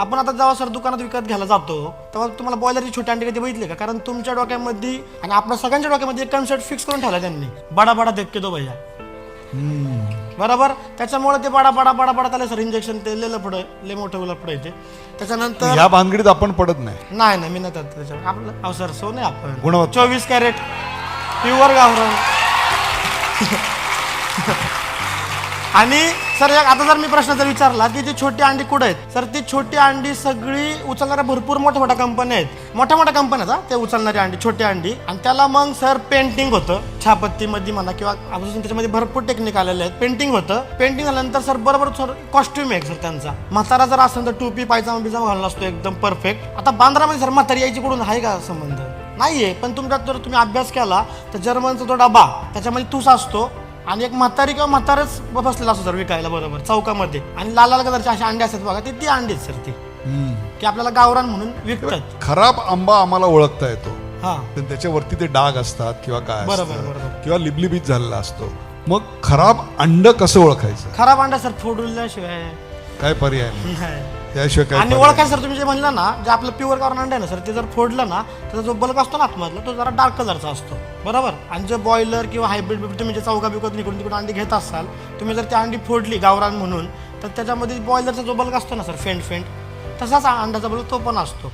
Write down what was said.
आपण आता जेव्हा सर दुकानात विकत घ्यायला जातो तेव्हा तुम्हाला बॉयलरची छोटी अंडी कधी बघितली का? कारण तुमच्या डोक्यामध्ये आणि आपल्या सगळ्यांच्या डोक्यामध्ये एक कन्सेप्ट फिक्स करून ठेवला त्यांनी. बडा बडा देख के दो भैया. बरोबर? त्याच्यामुळे ते बडा बडा बडा बडा त्याला सर इंजेक्शन ते लय लफड लय मोठं लफड आहे ते. त्याच्यानंतर ह्या भानगडीत आपण पडत नाही. नाही नाही मी नाही त्याच्यावर. आपलं अहो सर सो नाही आपण. गुणवत्ता. चोवीस कॅरेट. प्युअर गावरान. आणि सर एक आता जर मी प्रश्न जर विचारला की ती छोटी अंडी कुठे आहेत? सर ती छोटी अंडी सगळी उचलणाऱ्या भरपूर मोठ्या मोठ्या कंपन्या आहेत. मोठ्या मोठ्या कंपन्या आहेत हा, ते उचलणारी अंडी छोटी अंडी. आणि त्याला मग सर पेंटिंग होतं. छापत्तीमध्ये म्हणा किंवा अजून त्याच्यामध्ये भरपूर टेक्निक आलेले आहेत. पेंटिंग होतं. पेंटिंग झाल्यानंतर सर बरोबर सर कॉस्ट्युम आहे सर त्यांचा. म्हातारा जर असेल तर टोपी पायजामा बिजामा घालून असतो एकदम परफेक्ट आता बांद्रामध्ये सर म्हातारी यायची कुठून? आहे का संबंध? नाहीये. पण तुमच्यात जर तुम्ही अभ्यास केला तर जर्मनचा तो डबा त्याच्यामध्ये तूस असतो. आणि एक म्हातारी किंवा म्हातारच बसलेला असतो सर विकायला बरोबर. चौकामध्ये. आणि लाल लाल कलरची अशी अंडी असतात बघा ती ती अंडी आहेत सर ती. की आपल्याला गावरान म्हणून विकतात. खराब आंबा आम्हाला ओळखता येतो. हा. तर त्याच्यावरती ते डाग असतात किंवा काय बरोबर, असतं. बरोबर. किंवा लिबलिबीत झालेला असतो. मग खराब अंड कसं ओळखायचं? खराब अंडा सर फोडल्याशिवाय काय पर्याय नाही. नाही. त्याशिवाय काय आणि ओळखाय सर तुम्ही जे म्हणलं ना जे आपलं प्युअर कारण अंडा आहे ना सर ते जर फोडलं ना त्याचा जो बल्क असतो ना आतमधला तो जरा डार्क कलरचा असतो. बरोबर? आणि जे बॉयलर किंवा हायब्रिड बिब्रिड तुम्ही जे चौका बिकत निकडून तिकडून अंडी घेत असाल तुम्ही जर ती अंडी फोडली गावरान म्हणून तर त्याच्यामध्ये बॉयलरचा जो बल्क असतो ना सर फेंट फेंट तसाच अंड्याचा बल्क तो पण असतो.